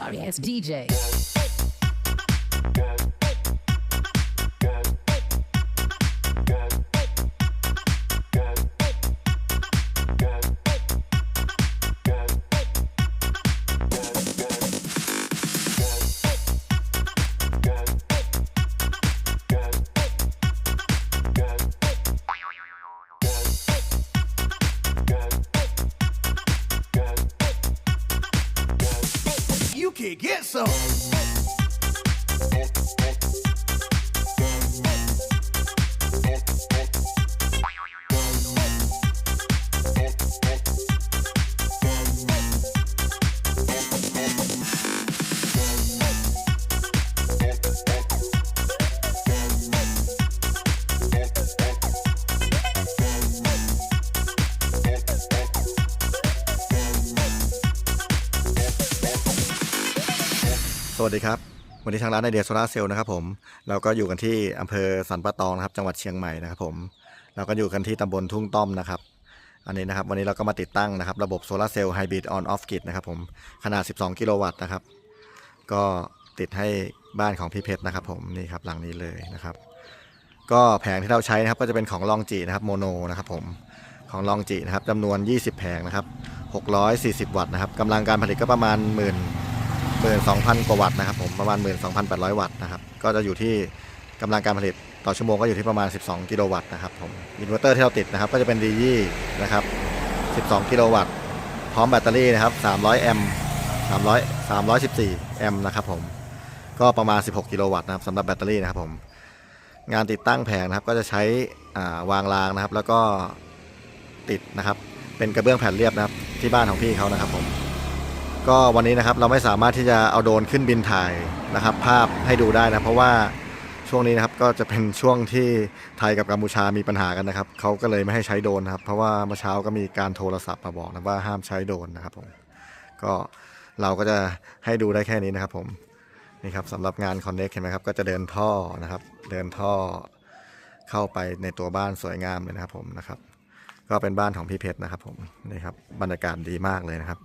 sorry ass DJ. Get some. สวัสดีครับ วันนี้ทางร้านไอเดียโซลาเซลล์นะครับผมเราก็อยู่กันที่อำเภอสันปะตองนะครับ จังหวัดเชียงใหม่นะครับผมเราก็อยู่กันที่ตำบลทุ่งต้อมนะครับ อันนี้นะครับ วันนี้เราก็มาติดตั้งนะครับ ระบบโซลาเซลล์ไฮบริดออนออฟกิดนะครับผมขนาด 12 กิโลวัตต์นะครับ ก็ติดให้บ้านของพี่เพชรนะครับ ผมนี่ครับหลังนี้เลยนะครับ ก็แผงที่เราใช้นะครับ ก็จะเป็นของลองจีนะครับโมโนนะครับผมของลองจีนะครับจำนวน 20 แผงนะครับ640 วัตต์นะครับกำลังการผลิตก็ประมาณหมื่น หมื่นสองพันกว่าวัตต์นะครับผมประมาณหมื่นสองพันแปดร้อยวัตต์นะครับก็จะอยู่ที่กำลังการผลิตต่อชั่วโมงก็อยู่ที่ประมาณ 12 กิโลวัตต์นะครับผมอินเวอร์เตอร์ที่เราติดนะครับก็จะเป็นดียี่นะครับ 12 กิโลวัตต์พร้อมแบตเตอรี่นะครับ 300 แอมป์300 314 แอมป์นะครับผมก็ประมาณ 16 กิโลวัตต์นะครับสำหรับแบตเตอรี่นะครับผมงานติดตั้งแผงนะครับก็จะใช้วางรางนะครับ แล้วก็ติดนะครับเป็นกระเบื้องแผ่นเรียบนะครับที่บ้านของพี่เขานะครับผม ก็วันนี้นะครับเราไม่สามารถที่จะเอาโดรนขึ้นบินถ่ายนะครับ ภาพให้ดูได้นะเพราะว่าช่วงนี้นะครับก็จะเป็นช่วงที่ไทยกับกัมพูชามีปัญหากันนะครับเขาก็เลยไม่ให้ใช้โดรนนะครับ เพราะว่าเมื่อเช้าก็มีการโทรศัพท์มาบอกนะว่าห้ามใช้โดรนนะครับผมก็เราก็จะให้ดูได้แค่นี้นะครับผมนี่ครับสำหรับงานคอนเน็กเห็นไหมครับก็จะเดินท่อนะครับเดินท่อเข้าไปในตัวบ้านสวยงามเลยนะครับผมนะครับ ก็เป็นบ้านของพี่เพชรนะครับผมนี่ครับบรรยากาศดีมากเลยนะครับ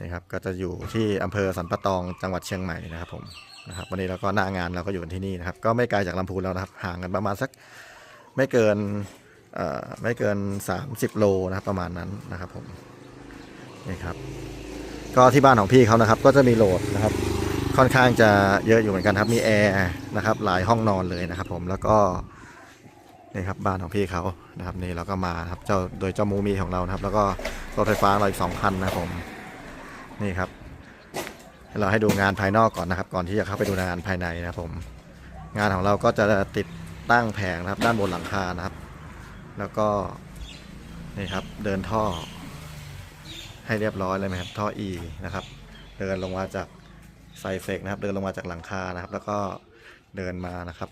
นี่ครับก็จะอยู่ที่อำเภอสันปะตองจังหวัดเชียงใหม่นะครับผมนะครับวันนี้เราก็หน้างานเราก็อยู่ที่นี่นะครับ ก็ไม่ไกลจากลำพูนแล้วนะครับห่างกันประมาณสักไม่เกินไม่เกิน 30 โลนะครับประมาณนั้นนะครับผมนี่ครับก็ที่บ้านของพี่เขานะครับ ก็จะมีโหลดนะครับ ค่อนข้างจะเยอะอยู่เหมือนกันครับมีแอร์นะครับหลายห้องนอนเลยนะครับ ผมแล้วก็นี่ครับบ้านของพี่เขานะครับนี่เราก็มาครับเจ้าโดยเจ้ามูมีของเรานะครับ แล้วก็รถไฟฟ้าเราอีกสองคันนะครับผม นี่ครับ เราให้ดูงานภายนอกก่อนนะครับ ก่อนที่จะเข้าไปดูงานภายในนะผม งานของเราก็จะติดตั้งแผงนะครับ ด้านบนหลังคานะครับ แล้วก็นี่ครับเดินท่อ ให้เรียบร้อยเลยไหมครับท่อ E นะครับ เดินลงมาจากไซเฟกนะครับ เดินลงมาจากหลังคานะครับ แล้วก็เดินมานะครับ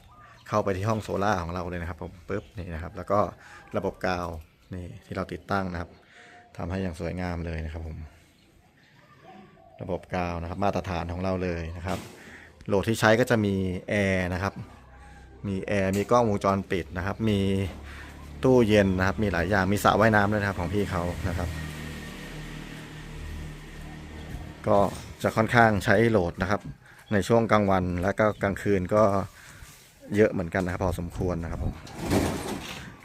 เข้าไปที่ห้องโซล่าของเราเลยนะครับ ผมปุ๊บนี่นะครับ แล้วก็ระบบกาวนี่ที่เราติดตั้งนะครับทำให้อย่างสวยงามเลยนะครับผม ระบบกาวนะครับ มาตรฐานของเราเลยนะครับ โหลดที่ใช้ก็จะมีแอร์นะครับ มีแอร์มีกล้องวงจรปิดนะครับ มีตู้เย็นนะครับ มีหลายอย่างมีสระว่ายน้ำด้วยนะครับของพี่เขานะครับ ก็จะค่อนข้างใช้โหลดนะครับ ในช่วงกลางวันและก็กลางคืนก็เยอะเหมือนกันนะครับ พอสมควรนะครับผม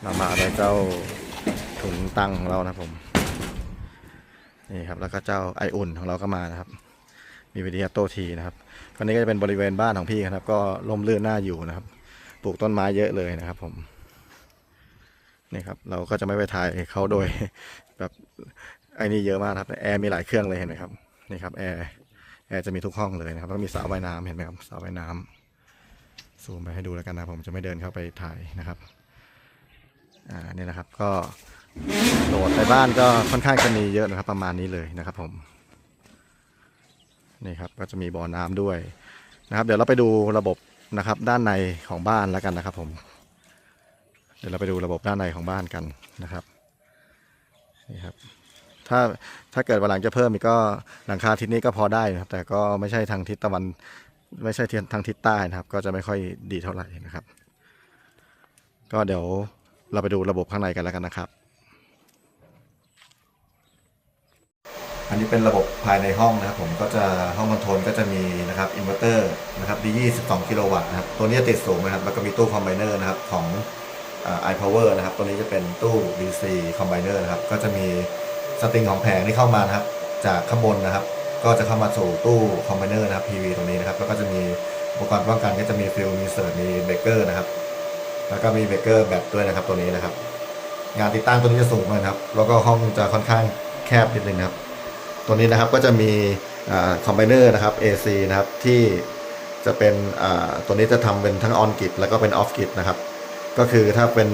เรามาในเจ้าถุงตังของเรานะครับผม นี่ครับแล้วก็เจ้าไออุ่นของเราก็มานะครับ มีวิดีโอโตทีนะครับคราวนี้ก็จะเป็นบริเวณบ้านของพี่ครับ ก็ร่มรื่นน่าอยู่นะครับ ปลูกต้นไม้เยอะเลยนะครับ ผมนี่ครับเราก็จะไม่ไปถ่ายเขาโดยแบบไอ้นี่เยอะมากครับแอร์มีหลายเครื่องเลยเห็นไหมครับนี่ครับแอร์แอร์จะมีทุกห้องเลยนะครับแล้วมีสระว่ายน้ำเห็นไหมครับสระว่ายน้ำซูมไปให้ดูแล้วกันนะผมจะไม่เดินเข้าไปถ่ายนะครับอ่านี่นะครับ ก็ โหลดในบ้านก็ค่อนข้างจะมีเยอะนะครับ ประมาณนี้เลยนะครับ ผมนี่ครับก็จะมีบ่อน้ำด้วยนะครับ เดี๋ยวเราไปดูระบบนะครับ ด้านในของบ้านแล้วกันนะครับ ผม เดี๋ยวเราไปดูระบบด้านในของบ้านกันนะครับนี่ครับ ถ้าถ้าเกิดวันหลังจะเพิ่มอีกก็หลังคาทิศนี้ก็พอได้นะครับ แต่ก็ไม่ใช่ทางทิศตะวัน ไม่ใช่ทางทิศใต้นะครับ ก็จะไม่ค่อยดีเท่าไหร่นะครับ ก็เดี๋ยวเราไปดูระบบข้างในกันแล้วกันนะครับ อันนี้เป็นระบบภายในห้องนะครับผมก็จะห้องคอนโทรลก็จะมีนะครับอินเวอร์เตอร์นะครับดี22กิโลวัตต์นะครับตัวนี้ติดสูงนะครับแล้วก็มีตู้คอมไบเนอร์นะครับของไอพาวเวอร์นะครับตัวนี้จะเป็นตู้ DC คอมไบเนอร์นะครับก็จะมีสตริงของแผงที่เข้ามานะครับจากข้างบนนะครับ ก็จะเข้ามาสู่ตู้คอมไบเนอร์นะครับ PV ตรงนี้นะครับแล้วก็จะมีอุปกรณ์ป้องกันก็จะมีฟิลมีเสิร์ตมีเบรกเกอร์นะครับแล้วก็มีเบรกเกอร์แบตด้วยนะครับตัวนี้นะครับ งานติดตั้งตัวนี้จะสูงเลยครับ แล้วก็ห้องจะค่อนข้างแคบนิดนึงนะครับ ตัวนี้นะครับก็จะมีคอมไบเนอร์นะครับ AC นะครับที่จะเป็นตัวนี้จะทำเป็นทั้งออนกิ t แล้วก็เป็นออฟกิ t นะครับก็คือถ้าเป็น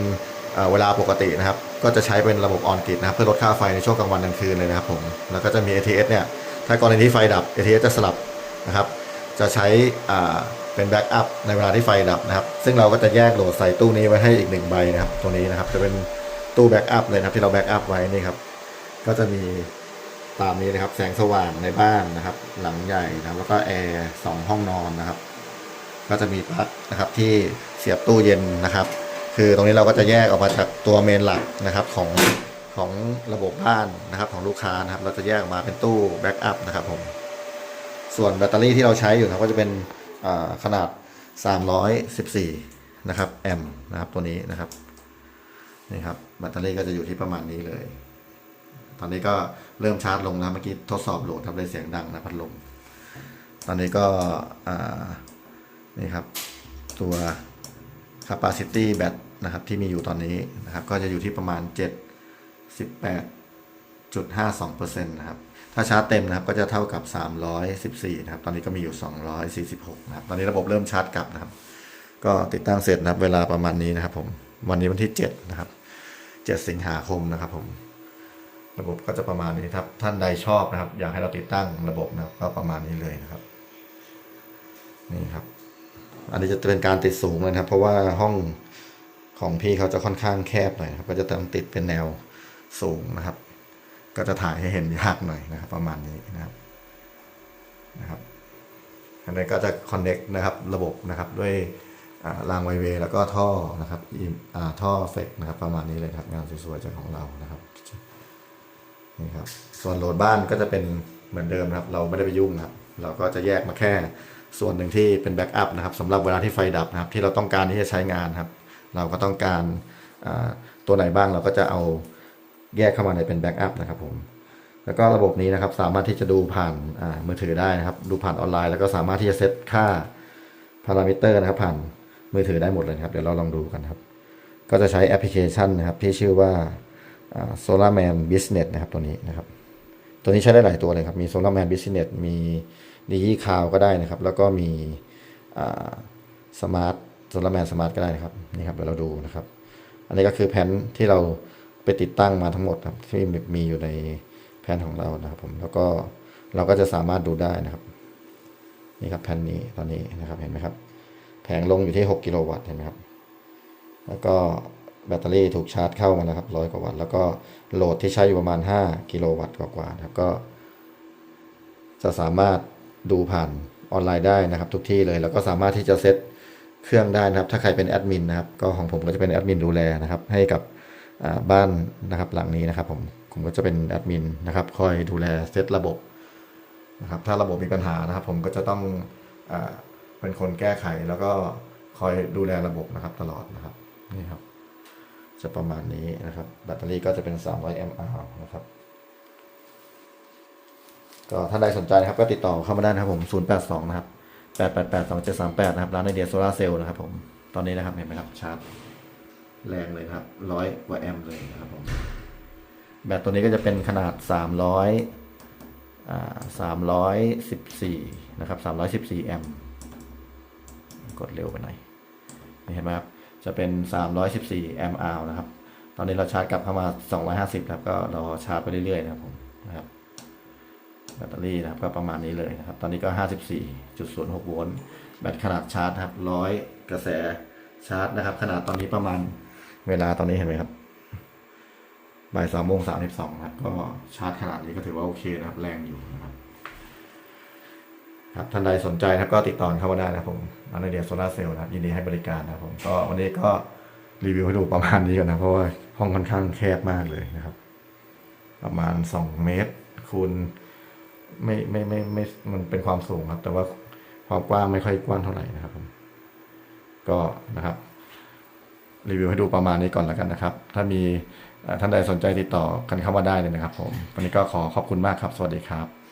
เวลาปกตินะครับ ก็จะใช้เป็นระบบออนกิ t นะครับเพื่อลดค่าไฟในช่วงกลางวันกลางคืนเลยนะครับผมแล้วก็จะมี ATS เนี่ยถ้ากรณีที่ไฟดับ ATS จะสลับนะครับจะใช้เป็นแบ็กอัพในเวลาที่ไฟดับนะครับ ซึ่งเราก็จะแยกโหลดใส่ตู้นี้ไว้ให้อีกหนึ่งใบนะครับ ตัวนี้นะครับจะเป็นตู้แบ็กอัพเลยนะครับที่เราแบ็กอัพไว้นี่ครับ ก็จะมี ตามนี้นะครับ แสงสว่างในบ้านนะครับ หลังใหญ่นะครับแล้วก็แอร์สองห้องนอนนะครับ ก็จะมีปลั๊กนะครับที่เสียบตู้เย็นนะครับ คือตรงนี้เราก็จะแยกออกมาจากตัวเมนหลักนะครับของของระบบบ้านนะครับของลูกค้านะครับ เราจะแยกออกมาเป็นตู้แบ็กอัพนะครับผมส่วนแบตเตอรี่ที่เราใช้อยู่นะก็จะเป็นขนาด 314 นะครับแอมป์นะครับตัวนี้นะครับนี่ครับแบตเตอรี่ก็จะอยู่ที่ประมาณนี้เลย ตอนนี้ก็เริ่มชาร์จลงแล้วเมื่อกี้ทดสอบโหลดครับเลยเสียงดังนะพัดลม ตอนนี้ก็นี่ครับตัว capacity แบตนะครับที่มีอยู่ตอนนี้นะครับ ก็จะอยู่ที่ประมาณ 7 18.52%นะครับถ้าชาร์จเต็มนะครับก็จะเท่ากับ 314 นะครับ ตอนนี้ก็มีอยู่ 246 นะครับ ตอนนี้ระบบเริ่มชาร์จกลับนะครับ ก็ติดตั้งเสร็จนะครับเวลาประมาณนี้นะครับผม วันนี้วันที่ 7 นะครับ 7 สิงหาคมนะครับผม ระบบก็จะประมาณนี้ครับ ท่านใดชอบนะครับ อยากให้เราติดตั้งระบบนะครับ ก็ประมาณนี้เลยนะครับ นี่ครับ อันนี้จะเป็นการติดสูงเลยนะครับ เพราะว่าห้องของพี่เขาจะค่อนข้างแคบหน่อยครับ ก็จะต้องติดเป็นแนวสูงนะครับ ก็จะถ่ายให้เห็นยากหน่อยนะครับ ประมาณนี้นะครับ นะครับ อันนี้ก็จะคอนเน็กนะครับ ระบบนะครับด้วยอ่ารางไวเวแล้วก็ท่อนะครับอ่าท่อเฟกนะครับ ประมาณนี้เลยครับ งานสวยๆจากของเรานะครับ นี่ครับส่วนโหลดบ้านก็จะเป็นเหมือนเดิมนะครับ เราไม่ได้ไปยุ่งครับ เราก็จะแยกมาแค่ส่วนหนึ่งที่เป็นแบ็กอัพนะครับสำหรับเวลาที่ไฟดับนะครับ ที่เราต้องการที่จะใช้งานครับ เราก็ต้องการตัวไหนบ้างเราก็จะเอาแยกเข้ามาในเป็นแบ็กอัพนะครับผมแล้วก็ระบบนี้นะครับสามารถที่จะดูผ่านมือถือได้นะครับ ดูผ่านออนไลน์ แล้วก็สามารถที่จะเซตค่าพารามิเตอร์นะครับผ่านมือถือได้หมดเลยครับ เดี๋ยวเราลองดูกันครับ ก็จะใช้แอปพลิเคชันนะครับที่ชื่อว่า อ่า SolarMan Business นะครับตัวนี้นะครับ ตัวนี้ใช้ได้หลายตัวเลยครับ มี SolarMan Business มี d i g i Cloud ก็ได้นะครับ แล้วก็มีสมาร์ท SolarMan Smart ก็ได้นะครับนี่ครับเดี๋ยวเราดูนะครับ อันนี้ก็คือแผนที่เราไปติดตั้งมาทั้งหมดครับที่มีอยู่ในแผนของเรานะครับผมแล้วก็เราก็จะสามารถดูได้นะครับ นี่ครับแผ่นนี้ตอนนี้นะครับเห็นไหมครับ แผงลงอยู่ที่ 6 กิโลวัตต์เห็นไหมครับ แล้วก็ แบตเตอรี่ถูกชาร์จเข้ามาแล้วครับร้อยกว่าวัตต์แล้วก็โหลดที่ใช้อยู่ประมาณ 5 กิโลวัตต์กว่าๆนะครับก็ จะสามารถดูผ่านออนไลน์ได้นะครับ ทุกที่เลยแล้วก็สามารถที่จะเซตเครื่องได้นะครับ ถ้าใครเป็นแอดมินนะครับก็ของผมก็จะเป็นแอดมินดูแลนะครับ ให้กับบ้านนะครับหลังนี้นะครับ ผมผมก็จะเป็นแอดมินนะครับ คอยดูแลเซตระบบนะครับ ถ้าระบบมีปัญหานะครับ ผมก็จะต้องอเป็นคนแก้ไขแล้วก็คอยดูแลระบบนะครับตลอดนะครับนี่ครับ จะประมาณนี้นะครับ แบตเตอรี่ก็จะเป็น 300 mAh นะครับ ก็ท่านใดสนใจนะครับ ก็ติดต่อเข้ามาได้นะครับผม 082 นะครับ 888 2738 นะครับ ร้านไอเดียโซลาเซลล์นะครับผม ตอนนี้นะครับ เห็นไหมครับ ชาร์จแรงเลยครับร้อยกว่าแอมป์เลยนะครับผม แบตตัวนี้ก็จะเป็นขนาด 300อ่า314 นะครับ 314 แอมป์ กดเร็วไปหน่อยเห็นไหมครับ จะเป็น 314แอมป์อาวนะครับ ตอนนี้เราชาร์จกลับเข้ามา 250 ครับ ก็รอชาร์จไปเรื่อยๆนะครับผมนะครับแบตเตอรี่นะครับก็ประมาณนี้เลยนะครับ ตอนนี้ก็ 54.06 โวลต์แบตขนาดชาร์จครับ 100 กระแสชาร์จนะครับ ขนาดตอนนี้ประมาณเวลาตอนนี้เห็นไหมครับบ่ายสองโมงสามสิบสองครับก็ชาร์จขนาดนี้ก็ถือว่าโอเคนะครับ แรงอยู่นะครับ ครับท่านใดสนใจนะครับก็ติดต่อเข้ามาได้นะครับผมร้านเดียโซลาเซลล์นะครับยินดีให้บริการนะครับผมก็วันนี้ก็รีวิวให้ดูประมาณนี้ก่อนนะเพราะว่าห้องค่อนข้างแคบมากเลยนะครับ ประมาณ 2 เมตรคูณไม่ไม่ไม่ไม่มันเป็นความสูงครับ แต่ว่าความกว้างไม่ค่อยกว้างเท่าไหร่นะครับผมก็นะครับ รีวิวให้ดูประมาณนี้ก่อนแล้วกันนะครับ ถ้ามีท่านใดสนใจติดต่อกันเข้ามาได้เลยนะครับ ผมวันนี้ก็ขอขอบคุณมากครับ สวัสดีครับ